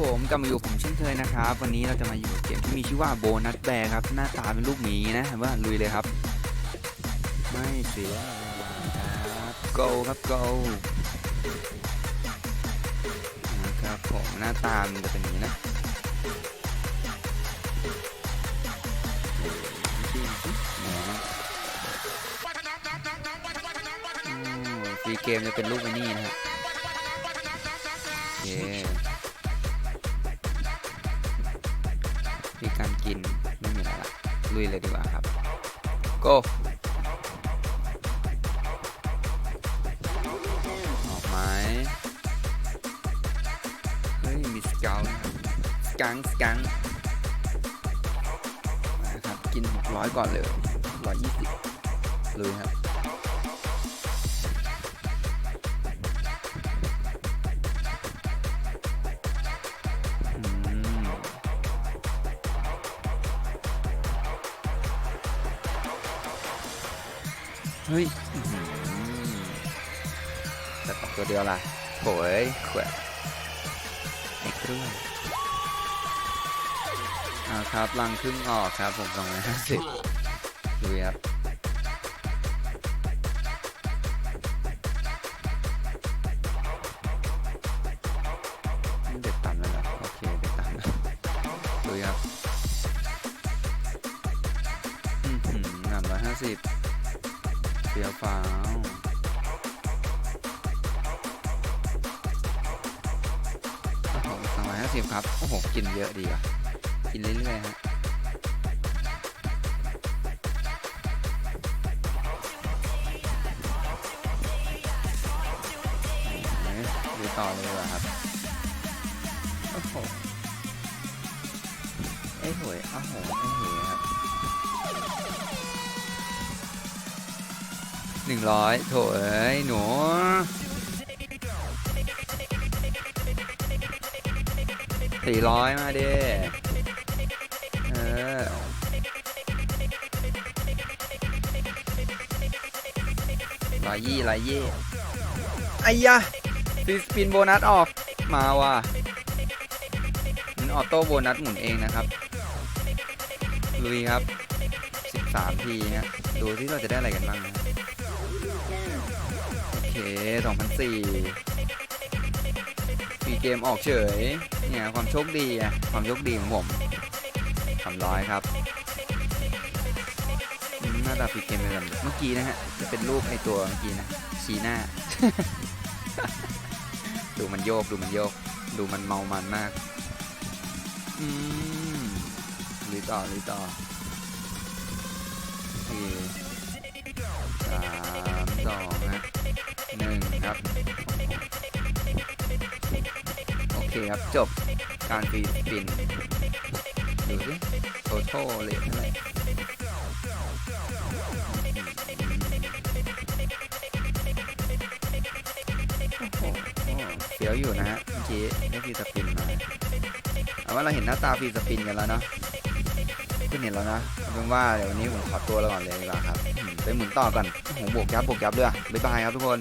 ผมกลับมาอยู่ผมเช่นเคยนะครับ วันนี้เราจะมาอยู่เกมที่มีชื่อว่าโบนัสแบร์ครับ หน้าตาเป็นลูกหมีนะว่าลุยเลยครับ ไม่เสียครับ go ครับ go นะครับผมหน้าตามันจะเป็นอย่างนี้นะฟรีเกมจะเป็นลูกไอ้นี่นะครับโอเค ลุยเลยดีกว่าครับ go ออกไหมเฮ้ยมีสเกลนะครับสกังสกังนะครับกินร้อยก่อนเลยร้อยยี่สิบลุยครับ เฮ้ยอื้ออกตัวเดียวล่ะโถ่ยแขวะไอ้กล้วยเอาครับลังครึ่งออกครับผมสองร้อยห้าสิบดูครับเด็ดต่ำแล้วโอเคเด็ดต่ำดูครับอือหือหนำร้อยห้าสิบ เฟี้ยฟ้าโอ้โหสองร้อยห้าสิบครับ โอ้โห กินเยอะดีว่ะ กินเรื่อยๆฮะดูต่อเลยว่าครับ โอ้โห ไอ้หวยโอ้โหไอ้หวย หนึ่งร้อยโถเอ้ยหนูสี่ร้อยมาดิเออร้อยยี่ร้อยยี่ไอ้ยะฟีสปินโบนัสออกมาว่ะมันออโต้โบนัสหมุนเองนะครับลุยครับ 13 ทีฮะดูที่เราจะได้อะไรกันบ้างนะ โอเค2004ฟรีเกมออกเฉย เนี่ยความโชคดีอะความโชคดีของผมสามร้อยครับหน้าตาฟรีเกมเป็นแบบเมื่อกี้นะฮะ จะเป็นรูปในตัวเมื่อกี้นะ ชี้หน้า ดูมันโยก ดูมันโยก ดูมันเมามันมาก อืมลุยต่อลุยต่อ โอเคครับ จบการฟรีสปิน ดูสิโทโทเลยเท่าไหร่โอ้โหเสียวอยู่นะฮะเมื่อกี้ได้ฟรีสปินมาเอาว่าเราเห็นหน้าตาฟรีสปินกันแล้วเนาะคุณเห็นแล้วนะเป็นว่าเดี๋ยววันนี้ผมขอตัวแล้วก่อนเลยดีกว่าครับไปหมุนต่อก่อนโอ้โหบวกยับบวกยับเลยอะบ๊ายบายครับทุกคน